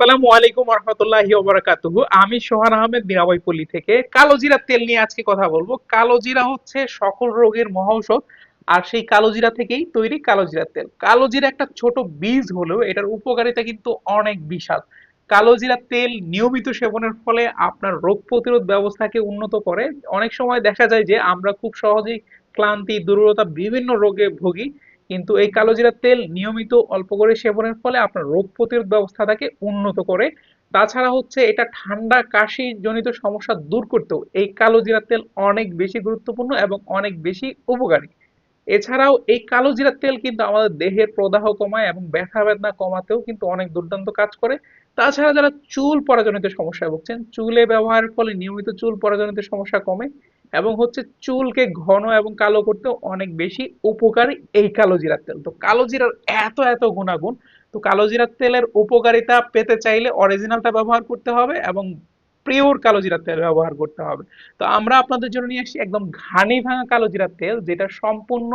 আসসালামু আলাইকুম রহমতুল্লাহি আমি সোহান আহমেদ মিরাবাই পল্লী থেকে। কালো জিরা তেল নিয়ে আজকে কথা বলব। কালো জিরা হচ্ছে সকল রোগের মহৌষধ আর সেই কালো জিরা থেকেই তৈরি কালো জিরা তেল। কালো জিরা একটা ছোট বীজ হলেও এটার উপকারিতা কিন্তু অনেক বিশাল। কালো জিরা তেল নিয়মিত সেবনের ফলে আপনার রোগ প্রতিরোধ ব্যবস্থাকে উন্নত করে। অনেক সময় দেখা যায় যে আমরা খুব সহজেই ক্লান্তি, দুর্বলতা বিভিন্ন রোগে ভুগি। কিন্তু এই কালো জিরার তেল নিয়মিত অল্প করে সেবনের ফলে আপনার রোগ প্রতিরোধ ব্যবস্থাটাকে উন্নত করে। তাছাড়া হচ্ছে এটা ঠান্ডা কাশি জনিত সমস্যা দূর করতেও এই কালো জিরার তেল অনেক বেশি গুরুত্বপূর্ণ এবং অনেক বেশি উপকারী। এছাড়াও এই কালো জিরার তেল কিন্তু আমাদের দেহের প্রদাহ কমায় এবং ব্যথা বেদনা কমাতেও কিন্তু অনেক দুর্দান্ত কাজ করে। তাছাড়া যারা চুল পরাজনিত সমস্যায় ভুগছেন, চুলে ব্যবহারের ফলে নিয়মিত চুল পরাজনিত সমস্যা কমে। এবং হচ্ছে চুলকে ঘন এবং কালো করতে অনেক বেশি উপকারী এই কালো জিরার তেল। তো কালো জিরার এত এত গুণাগুণ, তো কালো জিরার তেলের উপকারিতা পেতে চাইলে অরিজিনালটা ব্যবহার করতে হবে এবং পিওর কালো জিরার তেল ব্যবহার করতে হবে। তো আমরা আপনাদের জন্য নিয়ে আসছি একদম ঘানি ভাঙা কালো জিরার তেল, যেটা সম্পূর্ণ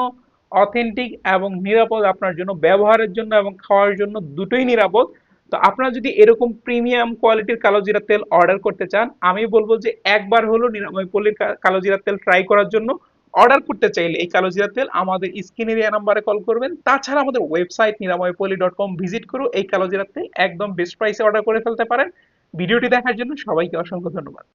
অথেন্টিক এবং নিরাপদ আপনার জন্য, ব্যবহারের জন্য এবং খাওয়ার জন্য দুটোই নিরাপদ। তো আপনারা যদি এরকম প্রিমিয়াম কোয়ালিটির কালো জিরা তেল অর্ডার করতে চান, আমি বলব যে একবার হলো নিরাময় পল্লীর কালো জিরা তেল ট্রাই করার জন্য অর্ডার করতে চাইলে এই কালো জিরা তেল আমাদের স্ক্রিনের এরিয়া নাম্বারে কল করবেন। তাছাড়া আমাদের website Niramoypalli dot com visit করো এই কালো জিরা তেল একদম বেস্ট প্রাইসে অর্ডার করে ফেলতে পারেন। ভিডিওটি দেখার জন্য সবাইকে অসংখ্য ধন্যবাদ।